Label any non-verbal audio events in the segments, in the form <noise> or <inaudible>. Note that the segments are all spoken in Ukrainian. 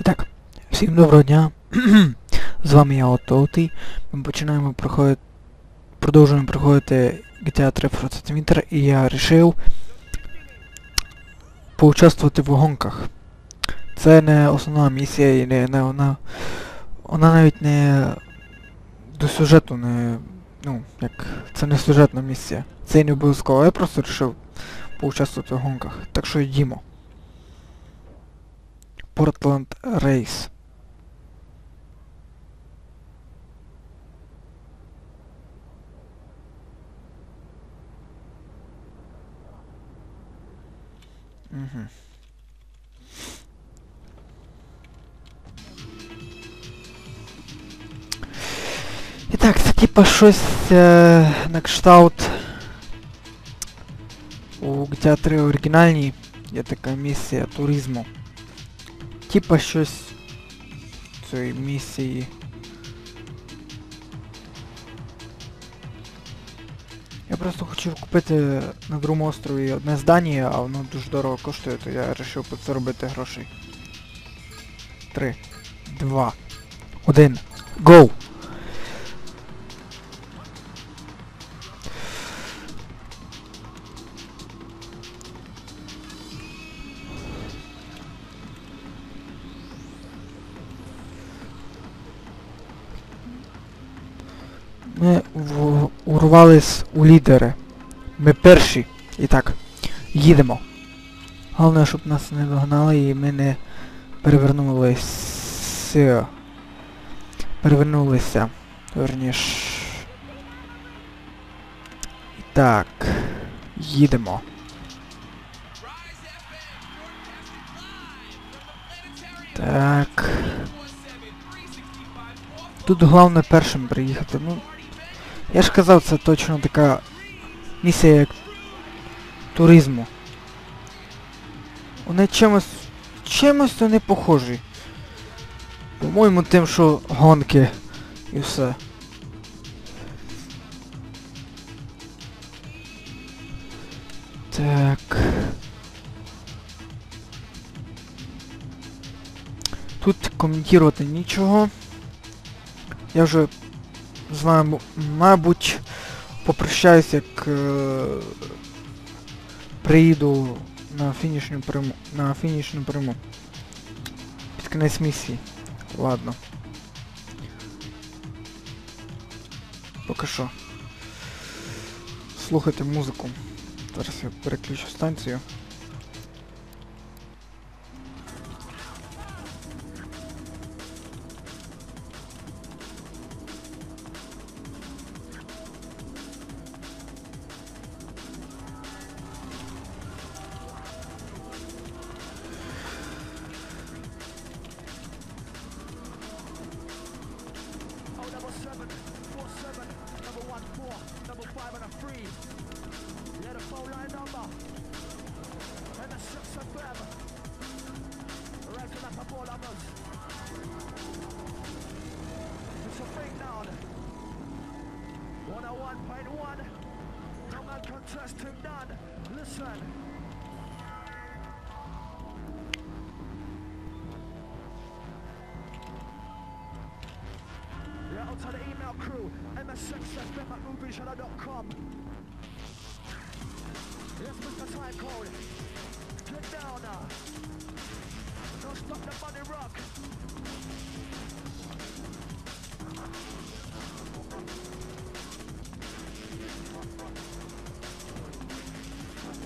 І так, всім доброго дня. <clears throat> З вами я Ототий. Ми починаємо проходити. Продовжуємо проходити GTA 3 Frozen Winter і я вирішив поучаствувати в гонках. Це не основна місія і не, не вона. Вона навіть не до сюжету не. Ну, як. Це не сюжетна місія. Це не обов'язково. Я просто вирішив поучаствувати в гонках. Так що йдімо. Portland Race. Угу. І так, це типа щось е, на кшталт у GTA 3 оригінальній є така місія туризму. Типа щось цієї місії. Я просто хочу купити на другому острові одне здання, а воно дуже дорого коштує, то я вирішив заробити грошей. Три, два, один, гоу! Ми урвались у лідери. Ми перші. І так, їдемо. Головне, щоб нас не догнали і ми не перевернулися. Перевернулися. Верніш. І так. Їдемо. Так. Тут головне першим приїхати. Ну, я ж казав, це точно така місія як туризму. Вони чимось... чимось вони похожі. По-моєму тим, що гонки і все. Так. Тут коментувати нічого. Я вже з вами, мабуть, попрощаюсь, як е, приїду на фінішну пряму. На фінішну пряму. Під кінець місії. Ладно. Поки що. Слухайте музику. Зараз я переключу станцію. Man contesting none. Listen. Yeah, out to the email crew, msxfm at movieshadder.com. Yes, Mr. Time Code. Get down now. Don't stop the body rock.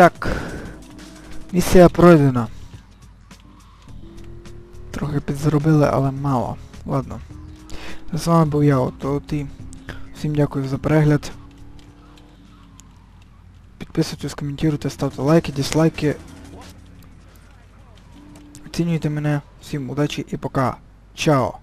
так. Місія пройдена. Трохи підзаробили, але мало. Ладно. З вами був я, от і Всім дякую за перегляд. Підписуйтесь, коментуйте, ставте лайки, дизлайки. Оцінюйте мене. Всім удачі і пока. Чао!